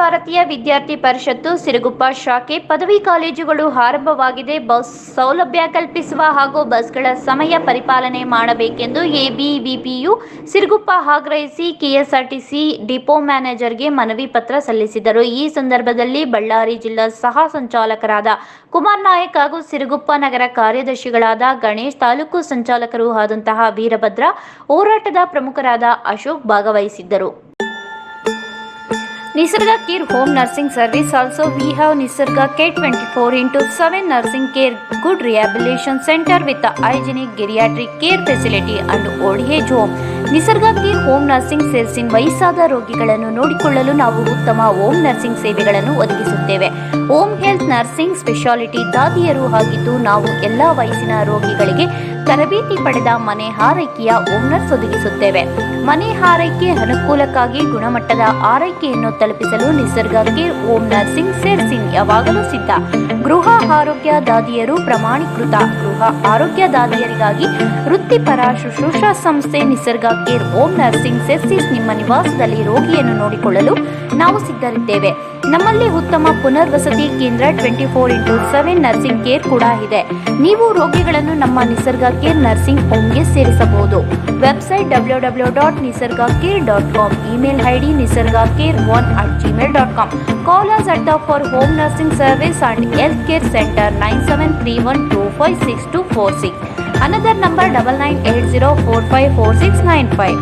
ಭಾರತೀಯ ವಿದ್ಯಾರ್ಥಿ ಪರಿಷತ್ತು ಸಿರುಗುಪ್ಪ ಶಾಖೆ ಪದವಿ ಕಾಲೇಜುಗಳು ಆರಂಭವಾಗಿದೆ. ಬಸ್ ಸೌಲಭ್ಯ ಕಲ್ಪಿಸುವ ಹಾಗೂ ಬಸ್ಗಳ ಸಮಯ ಪರಿಪಾಲನೆ ಮಾಡಬೇಕೆಂದು ಎಬಿವಿಪಿಯು ಸಿರುಗುಪ್ಪ ಆಗ್ರಹಿಸಿ ಕೆಎಸ್ಆರ್ಟಿಸಿ ಡಿಪೋ ಮ್ಯಾನೇಜರ್ಗೆ ಮನವಿ ಪತ್ರ ಸಲ್ಲಿಸಿದರು. ಈ ಸಂದರ್ಭದಲ್ಲಿ ಬಳ್ಳಾರಿ ಜಿಲ್ಲಾ ಸಹ ಸಂಚಾಲಕರಾದ ಕುಮಾರ್ ನಾಯಕ್ ಹಾಗೂ ಸಿರುಗುಪ್ಪ ನಗರ ಕಾರ್ಯದರ್ಶಿಗಳಾದ ಗಣೇಶ್ ತಾಲೂಕು ಸಂಚಾಲಕರು ಆದಂತಹ ವೀರಭದ್ರ ಹೋರಾಟದ ಪ್ರಮುಖರಾದ ಅಶೋಕ್ ಭಾಗವಹಿಸಿದ್ದರು. Nisarga Care Home Nursing Service also we have Nisarga K24 into 7 nursing care good rehabilitation center with a hygienic geriatric care facility and old age home. Care Home Nursing nursing in ವಯಸ್ಸಾದ ರೋಗಿಗಳನ್ನು ನೋಡಿಕೊಳ್ಳಲು ನಾವು ಉತ್ತಮ home nursing ಸೇವೆಗಳನ್ನು ಒದಗಿಸುತ್ತೇವೆ home health nursing speciality ದಾದಿಯರು ಆಗಿದ್ದು ನಾವು ಎಲ್ಲ ವಯಸ್ಸಿನ ರೋಗಿಗಳಿಗೆ ತರಬೇತಿ ಪಡೆದ ಮನೆ ಆರೈಕೆಯ ಹೋಮ್ ನರ್ಸ್ ಒದಗಿಸುತ್ತೇವೆ ಮನೆ ಆರೈಕೆ ಅನುಕೂಲಕ್ಕಾಗಿ ಗುಣಮಟ್ಟದ ಆರೈಕೆಯನ್ನು ತಲುಪಿಸಲು ನಿಸರ್ಗ ಕೇರ್ ನರ್ಸಿಂಗ್ ನರ್ಸಿಂಗ್ ಸಿಂಗ್ ಯಾವಾಗಲೂ ಸಿದ್ಧ. ಗೃಹ ಆರೋಗ್ಯ ದಾದಿಯರು ಪ್ರಮಾಣೀಕೃತ. ಗೃಹ ಆರೋಗ್ಯ ದಾದಿಯರಿಗಾಗಿ ವೃತ್ತಿಪರ ಶುಶ್ರೂಷಾ ಸಂಸ್ಥೆ ನಿಸರ್ಗ ಕೇರ್ ಓಂ ನರ್ಸಿಂಗ್ ಸೆರ್ಸಿಸ್ ನಿಮ್ಮ ನಿವಾಸದಲ್ಲಿ ರೋಗಿಯನ್ನು ನೋಡಿಕೊಳ್ಳಲು ನಾವು ಸಿದ್ಧರಿದ್ದೇವೆ. ನಮ್ಮಲ್ಲಿ ಉತ್ತಮ ಪುನರ್ವಸತಿ ಕೇಂದ್ರ twenty four into seven nursing care ಕೂಡ ಇದೆ. ನೀವು ರೋಗಿಗಳನ್ನು ನಮ್ಮ ನಿಸರ್ಗ ಕೇರ್ ನರ್ಸಿಂಗ್ ಹೋಮ್ಗೆ ಸೇರಿಸಬಹುದು. Website W W dot Nisarga care dot com, email I D Nisarga care one at Gmail dot com. Call us at for home nursing service and health care centre nine seven three one two five six two four six another number double nine eight zero four five four six nine five